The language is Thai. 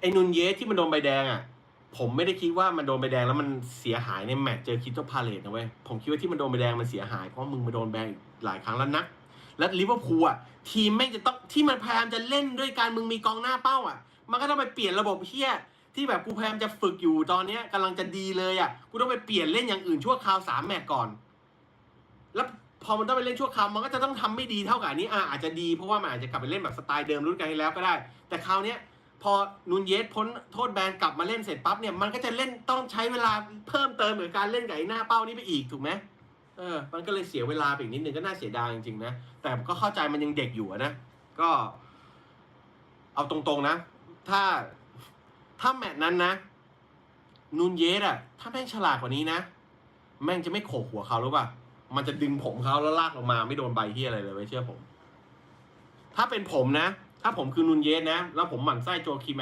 ไอ้นุนเยสที่มันโดนใบแดงอะ ผมไม่ได้คิดว่ามันโดนใบแดงแล้วมันเสียหายในแมตช์เจอคิตโตพาเลตนะเว้ยผมคิดว่าที่มันโดนใบแดงมันเสียหายเพราะมึงมาโดนแบนหลายครั้งแล้วนะและลิเวอร์พูลอะทีมแม่งจะต้องที่มันพยายามจะเล่นด้วยการมึงมีกองหน้าเป้าอะ มันก็ต้องไปเปลี่ยนระบบเฮียที่แบบกูพยายามจะฝึกอยู่ตอนเนี้ยกำลังจะดีเลยอะกูต้องไปเปลี่ยนเล่นอย่างอื่นชั่วคราวสามแมตช์ก่อน แล้วพอมันต้องไปเล่นชั่วคราวมันก็จะต้องทำไม่ดีเท่ากับอันนี้อะอาจจะดีเพราะว่ามันอาจจะกลับไปเล่นแบบสไตล์เดิมรุ่นกันแล้วก็ได้ แต่คราวเนี้ย พอนูนเยสพ้นโทษแบนกลับมาเล่นเสร็จปั๊บเนี่ยมันก็จะเล่นต้องใช้เวลาเพิ่มเติมเหมือนการเล่นกับไอ้หน้าเป้านี่ไปอีกถูกไหมเออ มันก็เลยเสียเวลาไปอีกนิดนึงก็น่าเสียดายจริงๆนะ แต่ก็เข้าใจมันยังเด็กอยู่นะ ก็ เอาตรงๆนะ ถ้าถ้าแมตช์นั้นนะนูนเยสอะถ้าแม่งฉลาดกว่านี้นะ แม่งจะไม่โขกหัวเขาหรือเปล่า มันจะดึงผมเขาแล้วลากลงมาไม่โดนใบที่อะไรเลยไว้เชื่อผม ถ้าเป็นผมนะ ถ้าผมคือนุนเยสนะ แล้วผมหมั่นไส้โจคีแมน